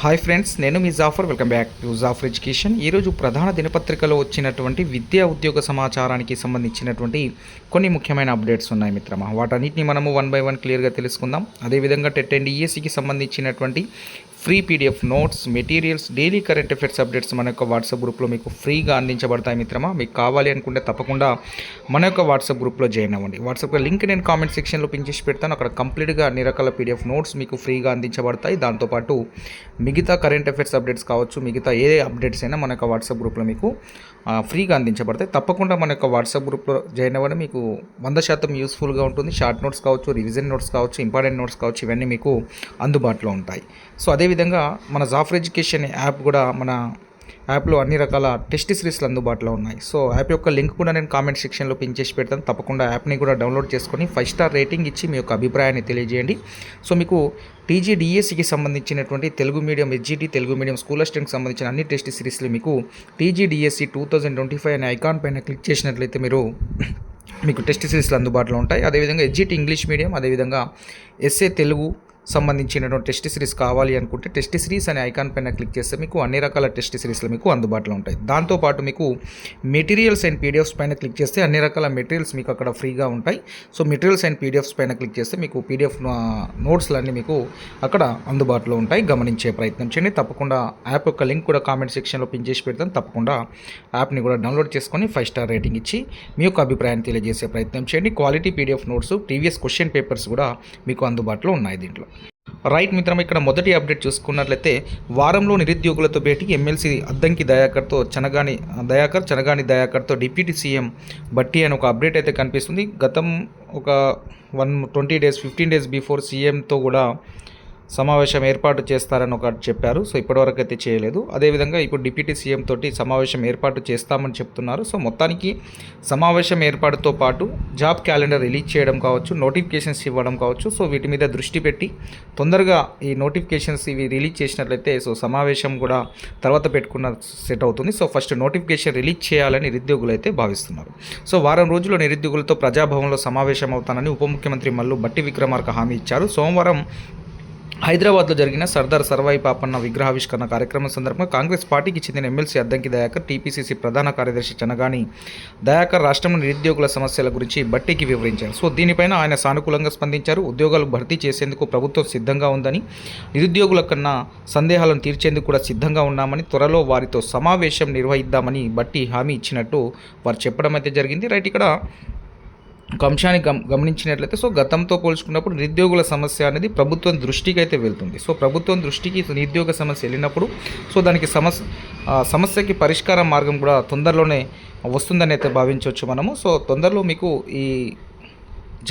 Hi friends నేను మీ Jafar welcome back to Jafar education ఈరోజు ప్రధాన దినపత్రికలో వచ్చినటువంటి విద్యా ఉద్యోగ సమాచారానికి సంబంధించినటువంటి కొన్ని ముఖ్యమైన అప్డేట్స్ ఉన్నాయి మిత్రమా. వాటన్నిటిని మనము వన్ బై వన్ క్లియర్గా తెలుసుకుందాం. అదేవిధంగా టెట్ అండ్ ఈఎస్సికి సంబంధించినటువంటి free PDF notes materials daily current affairs updates మన యొక్క వాట్సాప్ గ్రూప్లో మీకు ఫ్రీగా అందించబడతాయి మిత్రమా. మీకు కావాలి అనుకుంటే తప్పకుండా మన యొక్క వాట్సాప్ గ్రూప్లో జాయిన్ అవ్వండి. వాట్సాప్ లింక్ నేను కామెంట్ సెక్షన్లో పిన్ చేసి పెడతాను. అక్కడ కంప్లీట్గా అన్ని రకాల పీడిఎఫ్ నోట్స్ మీకు ఫ్రీగా అందించబడతాయి. దాంతోపాటు మిగతా కరెంట్ అఫైర్స్ అప్డేట్స్ కావచ్చు మిగతా ఏ అప్డేట్స్ అయినా మన యొక్క వాట్సాప్ గ్రూప్లో మీకు ఫ్రీగా అందించబడతాయి. తప్పకుండా మన యొక్క వాట్సాప్ గ్రూప్లో జాయిన్ అవ్వడం. మీకు వంద శాతం యూస్ఫుల్గా ఉంటుంది. షార్ట్ నోట్స్ కావచ్చు రివిజన్ నోట్స్ కావచ్చు ఇంపార్టెంట్ నోట్స్ కావచ్చు ఇవన్నీ మీకు అందుబాటులో ఉంటాయి. సో అదే అదేవిధంగా మన జాఫర్ ఎడ్యుకేషన్ యాప్ కూడా మన యాప్లో అన్ని రకాల టెస్ట్ సిరీస్లు అందుబాటులో ఉన్నాయి. సో యాప్ యొక్క లింక్ కూడా నేను కామెంట్ సెక్షన్లో పిన్ చేసి పెడతాను. తప్పకుండా యాప్ని కూడా డౌన్లోడ్ చేసుకొని ఫైవ్ స్టార్ రేటింగ్ ఇచ్చి మీ యొక్క అభిప్రాయాన్ని తెలియజేయండి. సో మీకు టీజీడిఎస్సికి సంబంధించినటువంటి Telugu medium HGT Telugu medium school అసిస్టెంట్కి సంబంధించిన అన్ని టెస్ట్ సిరీస్లు మీకు TGDSC two thousand twenty five అనే ఐకాన్ పైన క్లిక్ చేసినట్లయితే మీరు మీకు టెస్ట్ సిరీస్లు అందుబాటులో ఉంటాయి. అదేవిధంగా హెచ్జిటి ఇంగ్లీష్ మీడియం అదేవిధంగా ఎస్ఏ తెలుగు సంబంధించినటువంటి టెస్ట్ సిరీస్ కావాలి అనుకుంటే టెస్ట్ సిరీస్ అనే ఐకాన్ పైన క్లిక్ చేస్తే మీకు అన్ని రకాల టెస్ట్ సిరీస్లు మీకు అందుబాటులో ఉంటాయి. దాంతోపాటు మీకు మెటీరియల్స్ అండ్ పీడిఎఫ్స్ పైన క్లిక్ చేస్తే అన్ని రకాల మెటీరియల్స్ మీకు అక్కడ ఫ్రీగా ఉంటాయి. సో మెటీరియల్స్ అండ్ పీడిఎఫ్స్ పైన క్లిక్ చేస్తే మీకు పీడిఎఫ్ నోట్స్లన్నీ మీకు అక్కడ అందుబాటులో ఉంటాయి. గమనించే ప్రయత్నం చేయండి. తప్పకుండా యాప్ యొక్క లింక్ కూడా కామెంట్ సెక్షన్లో పిన్ చేసి పెడతాను. తప్పకుండా యాప్ని కూడా డౌన్లోడ్ చేసుకొని ఫైవ్ స్టార్ రేటింగ్ ఇచ్చి మీ యొక్క అభిప్రాయాన్ని తెలియజేసే ప్రయత్నం చేయండి. Quality PDF notes previous question papers కూడా మీకు అందుబాటులో ఉన్నాయి దీంట్లో. రైట్ మిత్రం ఇక్కడ మొదటి అప్డేట్ చూసుకున్నట్లయితే వారంలో నిరుద్యోగులతో భేటీ ఎమ్మెల్సీ అద్దంకి దయాకర్తో చనగాని దయాకర్ చనగాని దయాకర్తో డిప్యూటీ సీఎం బట్టి అని ఒక అప్డేట్ అయితే కనిపిస్తుంది. గతం ఒక one twenty days fifteen days before సీఎంతో కూడా సమావేశం ఏర్పాటు చేస్తారని ఒకటి చెప్పారు. సో ఇప్పటివరకు అయితే చేయలేదు. అదేవిధంగా ఇప్పుడు డిప్యూటీ సీఎం తోటి సమావేశం ఏర్పాటు చేస్తామని చెప్తున్నారు. సో మొత్తానికి సమావేశం ఏర్పాటుతో పాటు జాబ్ క్యాలెండర్ రిలీజ్ చేయడం కావచ్చు నోటిఫికేషన్స్ ఇవ్వడం కావచ్చు సో వీటి మీద దృష్టి పెట్టి తొందరగా ఈ నోటిఫికేషన్స్ ఇవి రిలీజ్ చేసినట్లయితే సో సమావేశం కూడా తర్వాత పెట్టుకున్న సెట్ అవుతుంది. సో ఫస్ట్ నోటిఫికేషన్ రిలీజ్ చేయాలని నిరుద్యోగులు అయితే భావిస్తున్నారు. సో వారం రోజుల్లో నిరుద్యోగులతో ప్రజాభవన్లో సమావేశం అవుతానని ఉప ముఖ్యమంత్రి మల్లు బట్టి విక్రమార్క హామీ ఇచ్చారు. సోమవారం హైదరాబాద్లో జరిగిన సర్దార్ సర్వాయి పాపన్న విగ్రహావిష్కరణ కార్యక్రమం సందర్భంగా కాంగ్రెస్ పార్టీకి చెందిన ఎమ్మెల్సీ అద్దంకి దయాకర్ టీపీసీసీ ప్రధాన కార్యదర్శి చనగాని దయాకర్ రాష్ట్రంలో నిరుద్యోగుల సమస్యల గురించి బట్టికి వివరించారు. సో దీనిపైన ఆయన సానుకూలంగా స్పందించారు. ఉద్యోగాలు భర్తీ చేసేందుకు ప్రభుత్వం సిద్ధంగా ఉందని నిరుద్యోగుల కన్నా సందేహాలను తీర్చేందుకు కూడా సిద్ధంగా ఉన్నామని త్వరలో వారితో సమావేశం నిర్వహిద్దామని బట్టి హామీ ఇచ్చినట్టు వారు చెప్పడం అయితే జరిగింది. రైట్ ఇక్కడ ఒక అంశాన్ని గమ గమనించినట్లయితే సో గతంతో పోల్చుకున్నప్పుడు నిరుద్యోగుల సమస్య అనేది ప్రభుత్వం దృష్టికి అయితే వెళ్తుంది. సో ప్రభుత్వం దృష్టికి నిరుద్యోగ సమస్య వెళ్ళినప్పుడు సో దానికి సమస్య సమస్యకి పరిష్కార మార్గం కూడా తొందరలోనే వస్తుందని అయితే భావించవచ్చు మనము. సో తొందరలో మీకు ఈ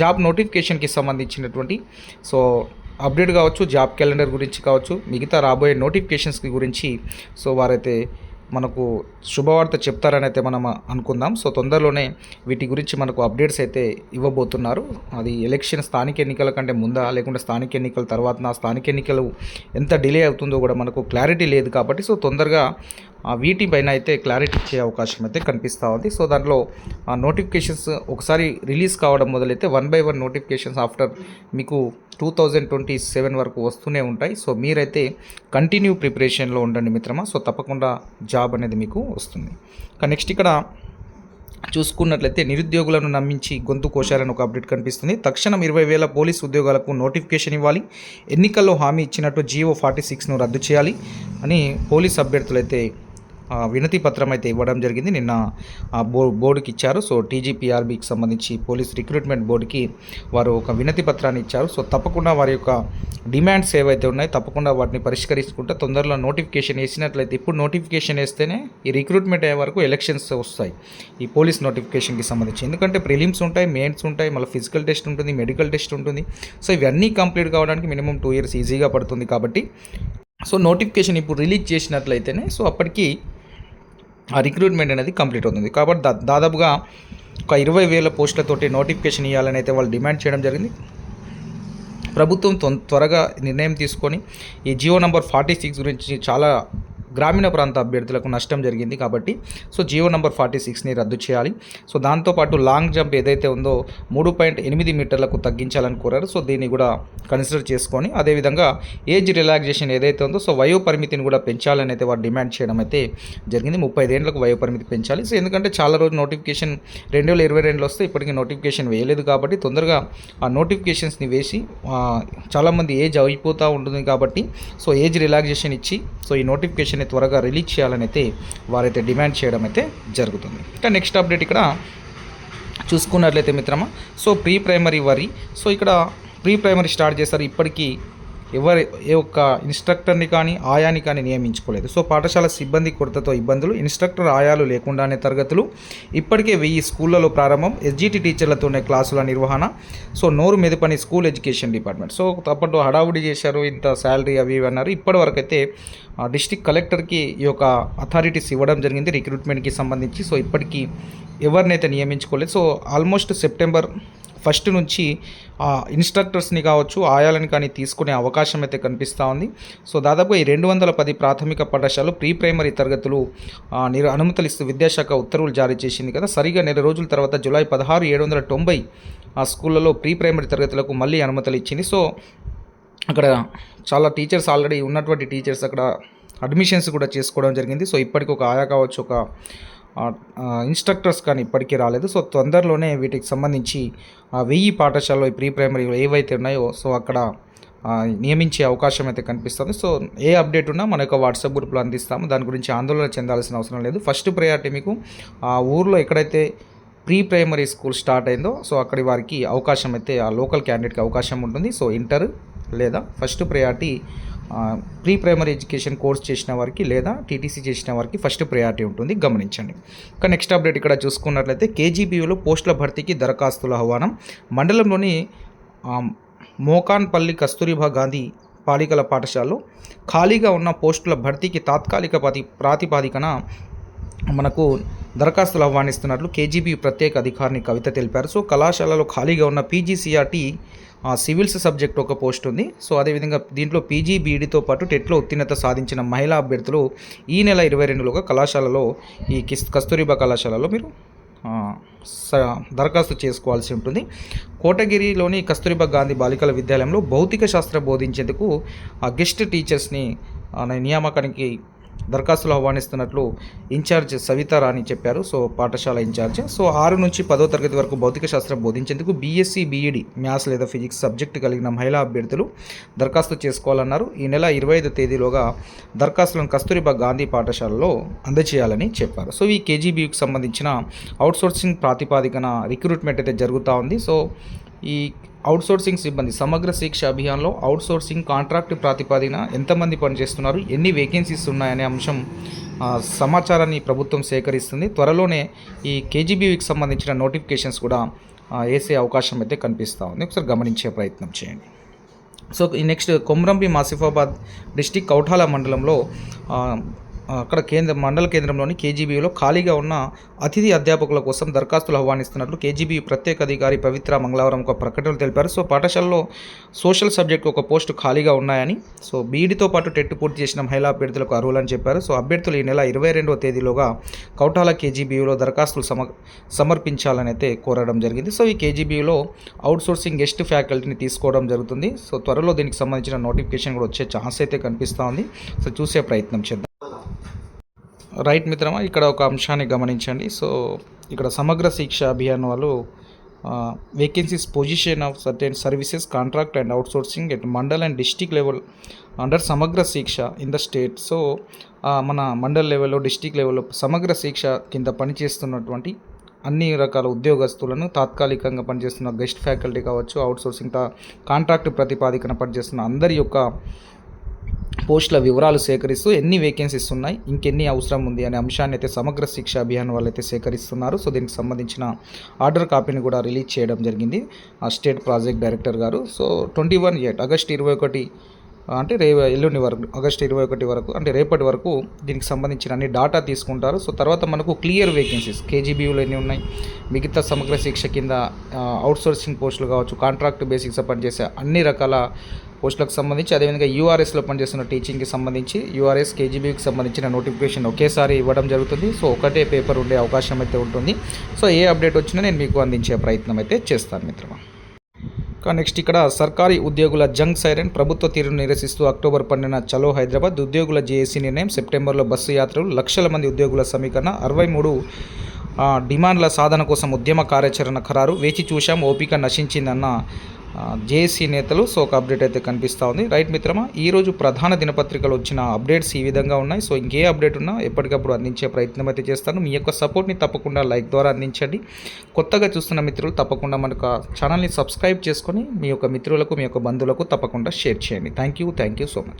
జాబ్ నోటిఫికేషన్కి సంబంధించినటువంటి సో అప్డేట్ కావచ్చు జాబ్ క్యాలెండర్ గురించి కావచ్చు మిగతా రాబోయే నోటిఫికేషన్స్కి గురించి సో వారైతే మనకు శుభవార్త చెప్తారని అయితే మనం అనుకుందాం. సో తొందరలోనే వీటి గురించి మనకు అప్డేట్స్ అయితే ఇవ్వబోతున్నారు. అది ఎలక్షన్ స్థానిక ఎన్నికల కంటే ముందా లేకుంటే స్థానిక ఎన్నికల తర్వాత నా స్థానిక ఎన్నికలు ఎంత డిలే అవుతుందో కూడా మనకు క్లారిటీ లేదు కాబట్టి సో తొందరగా ఆ వీటిపైన అయితే క్లారిటీ ఇచ్చే అవకాశం అయితే కనిపిస్తూ ఉంది. సో దాంట్లో ఆ నోటిఫికేషన్స్ ఒకసారి రిలీజ్ కావడం మొదలైతే one by one notifications after మీకు టూ థౌజండ్ ట్వంటీ సెవెన్ వరకు వస్తూనే ఉంటాయి. సో మీరైతే కంటిన్యూ ప్రిపరేషన్లో ఉండండి మిత్రమా. సో తప్పకుండా జాబ్ అనేది మీకు వస్తుంది. ఇంకా నెక్స్ట్ ఇక్కడ చూసుకున్నట్లయితే నిరుద్యోగులను నమ్మించి గొంతు కోశారని ఒక అప్డేట్ కనిపిస్తుంది. తక్షణం ఇరవై వేల పోలీస్ ఉద్యోగాలకు నోటిఫికేషన్ ఇవ్వాలి. ఎన్నికల్లో హామీ ఇచ్చినట్టు జియో ఫార్టీ సిక్స్ను రద్దు చేయాలి అని పోలీస్ అభ్యర్థులైతే వినతి పత్రం అయితే ఇవ్వడం జరిగింది. నిన్న ఆ బో బోర్డుకి ఇచ్చారు. సో టీజీపీఆర్బీకి సంబంధించి పోలీస్ రిక్రూట్మెంట్ బోర్డుకి వారు ఒక వినతి పత్రాన్ని ఇచ్చారు. సో తప్పకుండా వారి యొక్క డిమాండ్స్ ఏవైతే ఉన్నాయో తప్పకుండా వాటిని పరిష్కరించుకుంటే తొందరలో నోటిఫికేషన్ వేసినట్లయితే ఇప్పుడు నోటిఫికేషన్ వేస్తేనే ఈ రిక్రూట్మెంట్ అయ్యే వరకు ఎలక్షన్స్ వస్తాయి. ఈ పోలీస్ నోటిఫికేషన్కి సంబంధించి. ఎందుకంటే ప్రిలిమ్స్ ఉంటాయి మెయిన్స్ ఉంటాయి మళ్ళీ ఫిజికల్ టెస్ట్ ఉంటుంది మెడికల్ టెస్ట్ ఉంటుంది. సో ఇవన్నీ కంప్లీట్ కావడానికి మినిమం టూ ఇయర్స్ ఈజీగా పడుతుంది కాబట్టి. సో నోటిఫికేషన్ ఇప్పుడు రిలీజ్ చేసినట్లయితేనే సో అప్పటికి ఆ రిక్రూట్మెంట్ అనేది కంప్లీట్ అవుతుంది. కాబట్టి దా దాదాపుగా ఒక ఇరవై వేల పోస్టులతోటి నోటిఫికేషన్ ఇవ్వాలని అయితే వాళ్ళు డిమాండ్ చేయడం జరిగింది. ప్రభుత్వం తొం త్వరగా నిర్ణయం తీసుకొని ఈ జియో నంబర్ ఫార్టీ సిక్స్ గురించి చాలా గ్రామీణ ప్రాంత అభ్యర్థులకు నష్టం జరిగింది కాబట్టి సో జియో నంబర్ ఫార్టీ సిక్స్ని రద్దు చేయాలి. సో దాంతోపాటు లాంగ్ జంప్ ఏదైతే ఉందో మూడు పాయింట్ ఎనిమిది మీటర్లకు తగ్గించాలని కోరారు. సో దీన్ని కూడా కన్సిడర్ చేసుకొని అదేవిధంగా ఏజ్ రిలాక్సేషన్ ఏదైతే ఉందో సో వయో పరిమితిని కూడా పెంచాలని అయితే వారు డిమాండ్ చేయడం అయితే జరిగింది. ముప్పై ఐదేళ్ళకు వయో పరిమితి పెంచాలి. సో ఎందుకంటే చాలా రోజు నోటిఫికేషన్ రెండు వేల ఇరవై రెండులో వస్తే ఇప్పటికీ నోటిఫికేషన్ వేయలేదు కాబట్టి తొందరగా ఆ నోటిఫికేషన్స్ని వేసి చాలామంది ఏజ్ అయిపోతూ ఉంటుంది కాబట్టి సో ఏజ్ రిలాక్సేషన్ ఇచ్చి సో ఈ నోటిఫికేషన్ త్వరగా రిలీజ్ చేయాలని అయితే వారైతే డిమాండ్ చేయడం అయితే జరుగుతుంది. ఇంకా నెక్స్ట్ అప్డేట్ ఇక్కడ చూసుకున్నట్లయితే మిత్రమా సో ప్రీ ప్రైమరీ వరి సో ఇక్కడ ప్రీ ప్రైమరీ స్టార్ట్ చేస్తారు ఇప్పటికీ ఎవరి ఏ ఒక్క ఇన్స్ట్రక్టర్ని కానీ ఆయాని కానీ నియమించుకోలేదు. సో పాఠశాల సిబ్బంది కొరతతో ఇబ్బందులు ఇన్స్ట్రక్టర్ ఆయాలు లేకుండానే తరగతులు. ఇప్పటికే వెయ్యి స్కూళ్ళలో ప్రారంభం ఎస్జిటి టీచర్లతోనే క్లాసుల నిర్వహణ సో నోరు మెదపని స్కూల్ ఎడ్యుకేషన్ డిపార్ట్మెంట్. సో అప్పట్లో హడావుడి చేశారు ఇంత శాలరీ అవి ఇవి అన్నారు. ఇప్పటివరకు అయితే డిస్టిక్ కలెక్టర్కి ఈ యొక్క అథారిటీస్ ఇవ్వడం జరిగింది రిక్రూట్మెంట్కి సంబంధించి. సో ఇప్పటికీ ఎవరినైతే నియమించుకోలేదు సో ఆల్మోస్ట్ సెప్టెంబర్ ఫస్ట్ నుంచి ఆ ఇన్స్ట్రక్టర్స్ని కావచ్చు ఆయాలని కానీ తీసుకునే అవకాశం అయితే కనిపిస్తూ ఉంది. సో దాదాపు ఈ రెండు వందల పది ప్రాథమిక పాఠశాలలు ప్రీ ప్రైమరీ తరగతులు నిరు అనుమతులు ఇస్తూ విద్యాశాఖ ఉత్తర్వులు జారీ చేసింది కదా. సరిగా నెల రోజుల తర్వాత జూలై పదహారు ఏడు వందల తొంభై ఆ స్కూళ్ళలో ప్రీ ప్రైమరీ తరగతులకు మళ్ళీ అనుమతులు ఇచ్చింది. సో అక్కడ చాలా టీచర్స్ ఆల్రెడీ ఉన్నటువంటి టీచర్స్ అక్కడ అడ్మిషన్స్ కూడా చేసుకోవడం జరిగింది. సో ఇప్పటికి ఒక ఆయా కావచ్చు ఒక ఇన్స్ట్రక్టర్స్ కానీ ఇప్పటికీ రాలేదు. సో తొందరలోనే వీటికి సంబంధించి ఆ వెయ్యి పాఠశాలలో ప్రీ ప్రైమరీలో ఏవైతే ఉన్నాయో సో అక్కడ నియమించే అవకాశం అయితే కనిపిస్తుంది. సో ఏ అప్డేట్ ఉన్నా మన యొక్క వాట్సాప్ గ్రూప్లో అందిస్తాము. దాని గురించి ఆందోళన చెందాల్సిన అవసరం లేదు. ఫస్ట్ ప్రయారిటీ మీకు ఆ ఊర్లో ఎక్కడైతే ప్రీ ప్రైమరీ స్కూల్ స్టార్ట్ అయిందో సో అక్కడి వారికి అవకాశం అయితే ఆ లోకల్ క్యాండిడేట్కి అవకాశం ఉంటుంది. సో ఇంటర్ లేదా first priority pre primary education course చేసిన వారికి లేదా టీటీసీ చేసిన వారికి ఫస్ట్ ప్రయారిటీ ఉంటుంది. గమనించండి. ఇక నెక్స్ట్ అప్డేట్ ఇక్కడ చూసుకున్నట్లయితే కేజీబీయూలో పోస్టుల భర్తీకి దరఖాస్తుల ఆహ్వానం. మండలంలోని మోకాన్పల్లి కస్తూరిబా గాంధీ బాలికల పాఠశాలలో ఖాళీగా ఉన్న పోస్టుల భర్తీకి తాత్కాలిక ప్రతి ప్రాతిపాదికన మనకు దరఖాస్తులు ఆహ్వానిస్తున్నట్లు కేజీబీ ప్రత్యేక అధికారిని కవిత తెలిపారు. సో కళాశాలలో ఖాళీగా ఉన్న పీజీసీఆర్టీ సివిల్స్ సబ్జెక్ట్ ఒక పోస్ట్ ఉంది. సో అదేవిధంగా దీంట్లో పీజీ బీఈడితో పాటు టెట్లో ఉత్తీర్ణత సాధించిన మహిళా అభ్యర్థులు ఈ నెల ఇరవై రెండులోగా కళాశాలలో ఈ కిస్ కస్తూరిబా కళాశాలలో మీరు స- దరఖాస్తు చేసుకోవాల్సి ఉంటుంది. కోటగిరిలోని కస్తూరిబా గాంధీ బాలికల విద్యాలయంలో భౌతిక శాస్త్రం బోధించేందుకు ఆ గెస్ట్ టీచర్స్ని నియామకానికి దరఖాస్తులు ఆహ్వానిస్తున్నట్లు ఇన్ఛార్జ్ సవితారాణి చెప్పారు. సో పాఠశాల ఇన్ఛార్జ్. సో ఆరు నుంచి పదో తరగతి వరకు భౌతిక శాస్త్రం బోధించేందుకు బీఎస్సీ బీఈడి మ్యాథ్స్ లేదా ఫిజిక్స్ సబ్జెక్టు కలిగిన మహిళా అభ్యర్థులు దరఖాస్తు చేసుకోవాలన్నారు. ఈ నెల ఇరవై ఐదు తేదీలోగా దరఖాస్తులను కస్తూరిబా గాంధీ పాఠశాలలో అందజేయాలని చెప్పారు. సో ఈ కేజీబీకి సంబంధించిన అవుట్సోర్సింగ్ ప్రాతిపాదికన రిక్రూట్మెంట్ అయితే జరుగుతూ ఉంది. సో ఈ అవుట్సోర్సింగ్ సిబ్బంది సమగ్ర శిక్ష అభియాన్లో అవుట్సోర్సింగ్ కాంట్రాక్ట్ ప్రాతిపదిన ఎంతమంది పనిచేస్తున్నారు ఎన్ని వేకెన్సీస్ ఉన్నాయనే అంశం సమాచారాన్ని ప్రభుత్వం సేకరిస్తుంది. త్వరలోనే ఈ కేజీబీవీకి సంబంధించిన నోటిఫికేషన్స్ కూడా వేసే అవకాశం అయితే కనిపిస్తూ ఉంది. ఒకసారి గమనించే ప్రయత్నం చేయండి. సో ఈ నెక్స్ట్ కొమ్రంబి మాసిఫాబాద్ డిస్టిక్ కౌఠాల మండలంలో అక్కడ కేంద్ర మండల కేంద్రంలోని కేజీబీలో ఖాళీగా ఉన్న అతిథి అధ్యాపకుల కోసం దరఖాస్తులు ఆహ్వానిస్తున్నట్లు కేజీబీ ప్రత్యేక అధికారి పవిత్ర మంగళవారం ఒక ప్రకటనలో తెలిపారు. సో పాఠశాలలో సోషల్ సబ్జెక్ట్ ఒక పోస్టు ఖాళీగా ఉన్నాయని సో బీఈడితో పాటు టెట్ పూర్తి చేసిన మహిళా అభ్యర్థులకు అర్హులని చెప్పారు. సో అభ్యర్థులు ఈ నెల ఇరవై రెండవ తేదీలోగా కౌటాల కేజీబీలో దరఖాస్తులు సమ సమర్పించాలని అయితే కోరడం జరిగింది. సో ఈ కేజీబీయూలో అవుట్సోర్సింగ్ గెస్ట్ ఫ్యాకల్టీని తీసుకోవడం జరుగుతుంది. సో త్వరలో దీనికి సంబంధించిన నోటిఫికేషన్ కూడా వచ్చే ఛాన్స్ అయితే కనిపిస్తూ ఉంది. సో చూసే ప్రయత్నం చేద్దాం. రైట్ మిత్రమా ఇక్కడ ఒక అంశాన్ని గమనించండి. సో ఇక్కడ సమగ్ర శిక్ష అభియాన్ వాళ్ళు vacancies position of certain services contract and outsourcing at mandal and district level under Samagra Shiksha in the state so మన మండల్ లెవెల్లో డిస్టిక్ లెవెల్లో సమగ్ర శిక్ష కింద పనిచేస్తున్నటువంటి అన్ని రకాల ఉద్యోగస్తులను తాత్కాలికంగా పనిచేస్తున్న గెస్ట్ ఫ్యాకల్టీ కావచ్చు అవుట్సోర్సింగ్ తా కాంట్రాక్ట్ ప్రతిపాదికన పనిచేస్తున్న అందరి యొక్క పోస్టుల వివరాలు సేకరిస్తూ ఎన్ని వేకెన్సీస్ ఉన్నాయి ఇంకెన్ని అవసరం ఉంది అనే అంశాన్ని అయితే సమగ్ర శిక్ష అభియాన్ వాళ్ళు అయితే సేకరిస్తున్నారు. సో దీనికి సంబంధించిన ఆర్డర్ కాపీని కూడా రిలీజ్ చేయడం జరిగింది. ఆ స్టేట్ ప్రాజెక్ట్ డైరెక్టర్ గారు. So twenty one eight August ఇరవై ఒకటి అంటే రే ఎల్లుండి వరకు ఆగస్టు ఇరవై ఒకటి వరకు అంటే రేపటి వరకు దీనికి సంబంధించిన అన్ని డాటా తీసుకుంటారు. సో తర్వాత మనకు క్లియర్ వేకెన్సీస్ కేజీబీయూలు ఎన్ని ఉన్నాయి మిగతా సమగ్ర శిక్ష కింద అవుట్సోర్సింగ్ పోస్టులు కావచ్చు కాంట్రాక్ట్ బేసిక్స్ పనిచేసే అన్ని రకాల పోస్టులకు సంబంధించి అదేవిధంగా యూఆర్ఎస్లో పనిచేస్తున్న టీచింగ్కి సంబంధించి యూఆర్ఎస్ కేజీబీకి సంబంధించిన నోటిఫికేషన్ ఒకేసారి ఇవ్వడం జరుగుతుంది. సో ఒకటే పేపర్ ఉండే అవకాశం అయితే ఉంటుంది. సో ఏ అప్డేట్ వచ్చినా నేను మీకు అందించే ప్రయత్నం అయితే చేస్తాను మిత్రమా. నెక్స్ట్ ఇక్కడ సర్కారీ ఉద్యోగుల జంగ్ సైరన్ ప్రభుత్వ తీరును నిరసిస్తూ అక్టోబర్ పన్నెండున చలో హైదరాబాద్ ఉద్యోగుల జేఏసీ నిర్ణయం. సెప్టెంబర్లో బస్సు యాత్రలు లక్షల మంది ఉద్యోగుల సమీకరణ. అరవై మూడు డిమాండ్ల సాధన కోసం ఉద్యమ కార్యాచరణ ఖరారు. వేచి చూశాం ఓపిక నశించిందన్న జేఏసీ నేతలు సో ఒక అప్డేట్ అయితే కనిపిస్తూ ఉంది. రైట్ మిత్రమా ఈరోజు ప్రధాన దినపత్రికలు వచ్చిన అప్డేట్స్ ఈ విధంగా ఉన్నాయి. సో ఇంకే అప్డేట్ ఉన్నా ఎప్పటికప్పుడు అందించే ప్రయత్నం అయితే చేస్తాను. మీ యొక్క సపోర్ట్ని తప్పకుండా లైక్ ద్వారా అందించండి. కొత్తగా చూస్తున్న మిత్రులు తప్పకుండా మనకు ఛానల్ని సబ్స్క్రైబ్ చేసుకొని మీ యొక్క మిత్రులకు మీ యొక్క బంధువులకు తప్పకుండా షేర్ చేయండి. Thank you thank you so much.